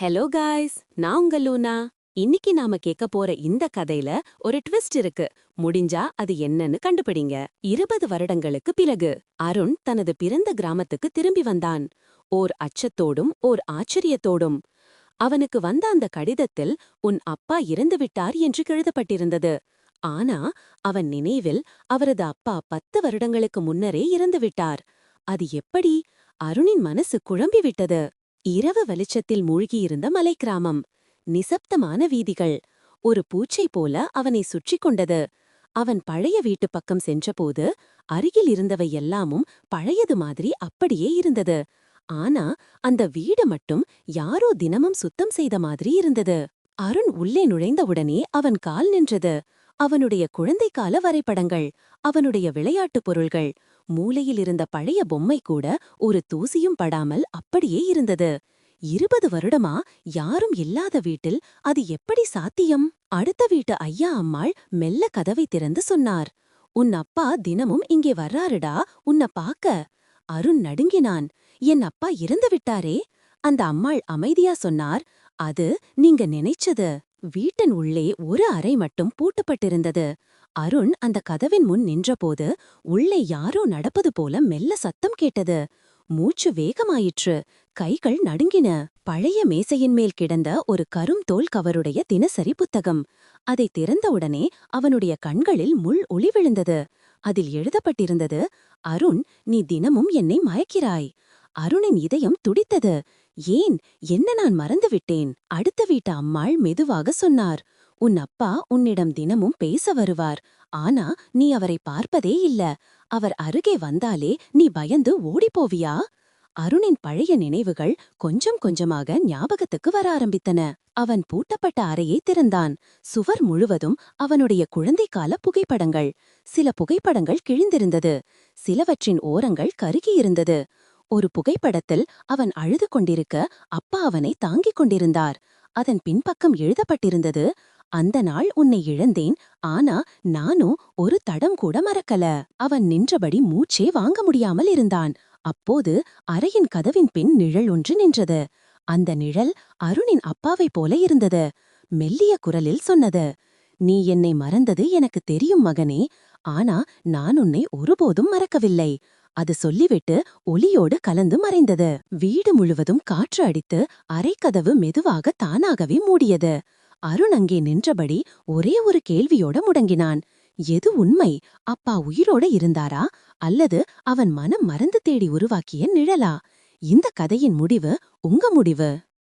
Hello guys நான் உங்க லூனா. இன்னைக்கு நாம கேட்க போற இந்த கதையில ஒரு ட்விஸ்ட் இருக்கு. முடிஞ்சா அது என்னன்னு கண்டுபிடிங்க. இருபது வருடங்களுக்கு பிறகு அருண் தனது பிறந்த கிராமத்துக்கு திரும்பி வந்தான். ஓர் அச்சத்தோடும் ஓர் ஆச்சரியத்தோடும். அவனுக்கு வந்த அந்த கடிதத்தில் உன் அப்பா இறந்து விட்டார் என்று எழுதப்பட்டிருந்தது ஆனா அவன் நினைவில் அவரது அப்பா பத்து வருடங்களுக்கு முன்னரே இறந்து விட்டார். அது எப்படி? அருணின் மனசு குழம்பி விட்டது இரவு வெளிச்சத்தில் மூழ்கியிருந்த மலை கிராமம் நிசப்தமான வீதிகள். ஒரு பூச்சை போல அவனை சுற்றிக் கொண்டது. அவன் பழைய வீட்டு பக்கம் சென்றபோது அருகில் இருந்தவை எல்லாமும் பழையது மாதிரி அப்படியே இருந்தது. ஆனா அந்த வீடு மட்டும் யாரோ தினமும் சுத்தம் செய்த மாதிரி இருந்தது. அருண் உள்ளே நுழைந்தவுடனே அவன் கால் நின்றது. அவனுடைய குழந்தைக்கால வரைபடங்கள் அவனுடைய விளையாட்டுப் பொருள்கள் மூலையில் இருந்த பழைய பொம்மை கூட ஒரு தூசியும் படாமல் அப்படியே இருந்தது. இருபது வருடமா யாரும் இல்லாத வீட்டில் அது எப்படி சாத்தியம்? அடுத்த வீட்டு ஐயா அம்மாள் மெல்ல கதவை திறந்து சொன்னார். உன் அப்பா தினமும் இங்கே வர்றாருடா உன்னை பாக்க அருண் நடுங்கினான். என் அப்பா இறந்து விட்டாரே? அந்த அம்மாள் அமைதியா சொன்னார். அது நீங்க நினைச்சது. வீட்டின் உள்ளே ஒரு அறை மட்டும் பூட்டப்பட்டிருந்தது. அருண் அந்த கதவின் முன் நின்றபோது உள்ளே யாரோ நடப்பது போல மெல்ல சத்தம் கேட்டது. மூச்சு வேகமாயிற்று. கைகள் நடுங்கின. பழைய மேசையின் மேல் கிடந்த ஒரு கரும் தோல் கவருடைய தினசரி புத்தகம். அதை திறந்தவுடனே அவனுடைய கண்களில் முள் ஒளி விழுந்தது. அதில் எழுதப்பட்டிருந்தது அருண் நீ தினமும் என்னை மயக்கிறாய். அருணின் இதயம் துடித்தது. ஏன்? என்ன நான் மறந்துவிட்டேன்? அடுத்த வீட்டு அம்மாள் மெதுவாக சொன்னார். உன் அப்பா உன்னிடம் தினமும் பேச வருவார். ஆனா நீ அவரை பார்ப்பதே இல்ல. அவர் அருகே வந்தாலே நீ பயந்து ஓடிப்போவியா? அருணின் பழைய நினைவுகள் கொஞ்சம் கொஞ்சமாக ஞாபகத்துக்கு வர ஆரம்பித்தன. அவன் பூட்டப்பட்ட அறையை திறந்தான். சுவர் முழுவதும் அவனுடைய குழந்தைக்கால புகைப்படங்கள். சில புகைப்படங்கள் கிழிந்திருந்தது. சிலவற்றின் ஓரங்கள் கருகியிருந்தது. ஒரு புகைப்படத்தில் அவன் அழுது கொண்டிருக்க அப்பா அவனை தாங்கிக் கொண்டிருந்தார். அதன் பின்பக்கம் எழுதப்பட்டிருந்தது அந்த நாள் உன்னை இழந்தேன் ஆனா நானும் ஒரு தடம் கூட மறக்கல அவன் நின்றபடி மூச்சே வாங்க முடியாமல் இருந்தான். அப்போது அறையின் கதவின் பின் நிழல் ஒன்று நின்றது. அந்த நிழல் அருணின் அப்பாவைப் போல இருந்தது. மெல்லிய குரலில் சொன்னது நீ என்னை மறந்தது எனக்கு தெரியும் மகனே ஆனா நான் உன்னை ஒருபோதும் மறக்கவில்லை. அது சொல்லிவிட்டு ஒலியோடு கலந்து மறைந்தது. வீடு முழுவதும் காற்று அடித்து அரைக்கதவு மெதுவாக தானாகவே மூடியது. அருண் அங்கே நின்றபடி ஒரே ஒரு கேள்வியோட முடங்கினான். எது உண்மை? அப்பா உயிரோட இருந்தாரா? அல்லது அவன் மனம் மறந்து தேடி உருவாக்கிய நிழலா? இந்த கதையின் முடிவு உங்க முடிவு.